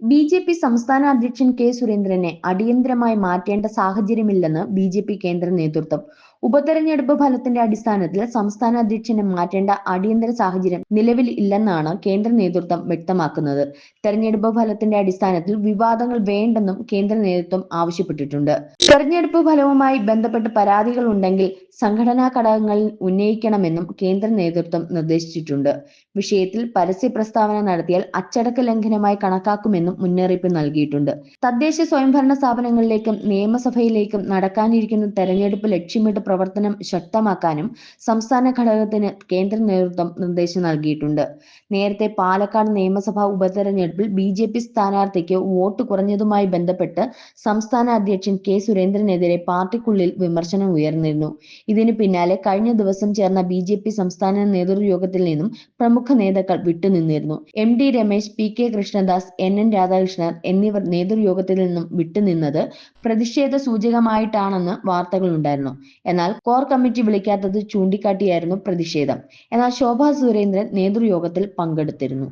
B J P സംസ്ഥാന അധ്യക്ഷൻ K സുരേന്ദ്രനെ അടിയന്തരമായി മാറ്റേണ്ട സാഹചര്യമില്ലെന്ന് ബി ജെ പി കേന്ദ്ര നേതൃത്വം. ഉപതെരഞ്ഞെടുപ്പ് ഫലത്തിന്റെ അടിസ്ഥാനത്തിൽ സംസ്ഥാന അധ്യക്ഷനെ മാറ്റേണ്ട അടിയന്തര സാഹചര്യം നിലവിൽ ഇല്ലെന്നാണ് കേന്ദ്ര നേതൃത്വം വ്യക്തമാക്കുന്നത്. തെരഞ്ഞെടുപ്പ് ഫലത്തിന്റെ അടിസ്ഥാനത്തിൽ വിവാദങ്ങൾ വേണ്ടെന്നും കേന്ദ്ര നേതൃത്വം ആവശ്യപ്പെട്ടിട്ടുണ്ട്. തെരഞ്ഞെടുപ്പ് ഫലവുമായി ബന്ധപ്പെട്ട് പരാതികൾ ഉണ്ടെങ്കിൽ സംഘടനാ ഘടകങ്ങളിൽ ഉന്നയിക്കണമെന്നും കേന്ദ്ര നേതൃത്വം നിർദ്ദേശിച്ചിട്ടുണ്ട്. വിഷയത്തിൽ പരസ്യ പ്രസ്താവന നടത്തിയാൽ അച്ചടക്ക ലംഘനമായി കണക്കാക്കുമെന്നും മുന്നറിയിപ്പ് നൽകിയിട്ടുണ്ട്. തദ്ദേശ സ്വയംഭരണ സ്ഥാപനങ്ങളിലേക്കും നിയമസഭയിലേക്കും നടക്കാനിരിക്കുന്ന തെരഞ്ഞെടുപ്പ് ലക്ഷ്യമിട്ട് പ്രവർത്തനം ശക്തമാക്കാനും സംസ്ഥാന ഘടകത്തിന് കേന്ദ്ര നേതൃത്വം നിർദ്ദേശം നൽകിയിട്ടുണ്ട്. നേരത്തെ പാലക്കാട് നിയമസഭാ ഉപതെരഞ്ഞെടുപ്പിൽ ബി ജെ പി സ്ഥാനാർത്ഥിക്ക് വോട്ട് കുറഞ്ഞതുമായി ബന്ധപ്പെട്ട് സംസ്ഥാന അധ്യക്ഷൻ കെ സുരേന്ദ്രനെതിരെ പാർട്ടിക്കുള്ളിൽ വിമർശനം ഉയർന്നിരുന്നു. ഇതിനു പിന്നാലെ കഴിഞ്ഞ ദിവസം ചേർന്ന ബി ജെ പി സംസ്ഥാന നേതൃയോഗത്തിൽ നിന്നും പ്രമുഖ നേതാക്കൾ വിട്ടുനിന്നിരുന്നു. M D Ramesh P K Krishnadas N N Radhakrishnan എന്നിവർ നേതൃയോഗത്തിൽ നിന്നും വിട്ടുനിന്നത് പ്രതിഷേധ സൂചകമായിട്ടാണെന്ന് വാർത്തകളുണ്ടായിരുന്നു. എന്നാൽ കോർ കമ്മിറ്റി വിളിക്കാത്തത് ചൂണ്ടിക്കാട്ടിയായിരുന്നു പ്രതിഷേധം. എന്നാൽ ശോഭാ സുരേന്ദ്രൻ നേതൃയോഗത്തിൽ പങ്കെടുത്തിരുന്നു.